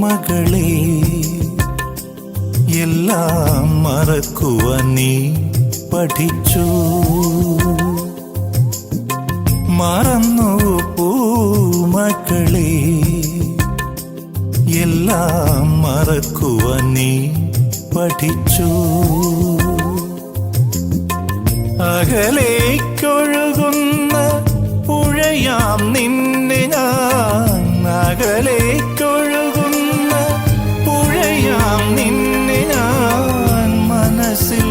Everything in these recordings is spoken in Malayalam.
മകളെ. എല്ലാം മറക്കുവാൻ നീ പഠിച്ചു. മറന്നു പൂമകളെ എല്ലാം മറക്കുവാൻ നീ പഠിച്ചു. അകലേക്കൊഴുകുന്ന അകലേക്കൊഴുകുന്ന പുഴയാം നിന്നെ മനസ്സിൽ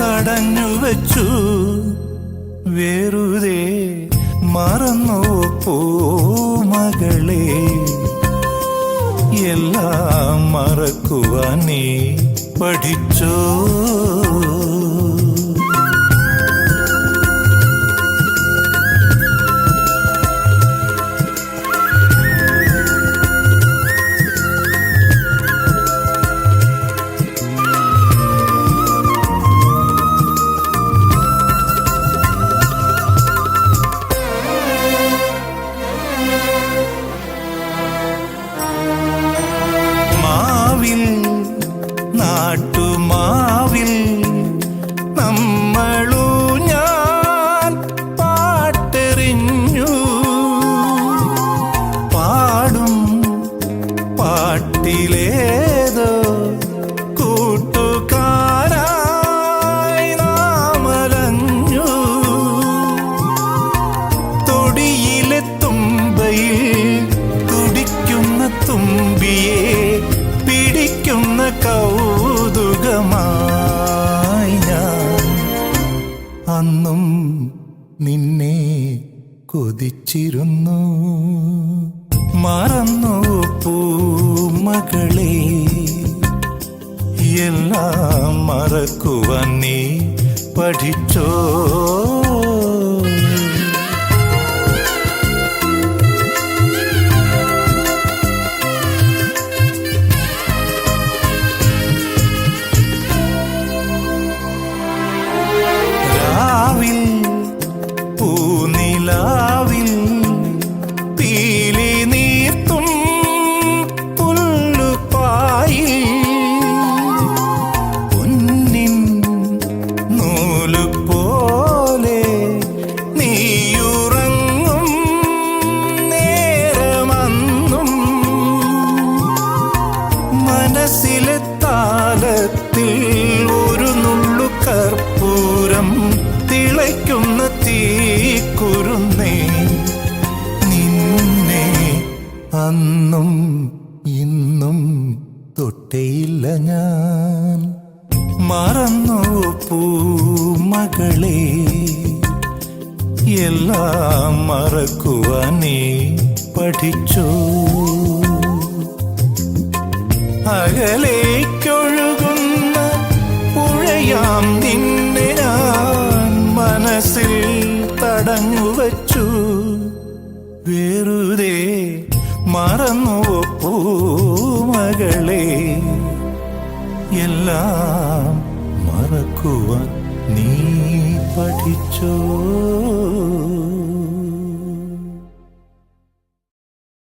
തടഞ്ഞു വച്ചു. വെറുതെ മറന്നു പൂമകളെ എല്ലാം മറക്കുവാൻ പഠിച്ചോ. മാവിൽ നാട്ടുമാവിൽ നമ്മളൂ ഞാൻ പാട്ടെറിഞ്ഞു. പാടും പാട്ടിലേതോ കൗതുകമായി ഞാൻ അന്നും നിന്നെ കൊതിച്ചിരുന്നു. മറന്നു പൂമകളെ എല്ലാം മറക്കുവാൻ നീ പഠിച്ചോ? ഒരു നുള്ളു കർപ്പൂരം തിളയ്ക്കുന്ന തീക്കുരുന്നേ നിന്നെ അന്നും ഇന്നും തൊട്ടേയില്ല ഞാൻ. മറന്നു പൂമകളെ എല്ലാം മറക്കുവാൻ നീ പഠിച്ചോ? അകലേക്കൊഴുകുന്ന പുഴയാം നിന്നെ ഞാൻ മനസ്സിൽ തടഞ്ഞുവച്ചു. വെറുതെ മറന്നു പൂമകളെ എല്ലാം മറക്കുവാൻ നീ പഠിച്ചോ?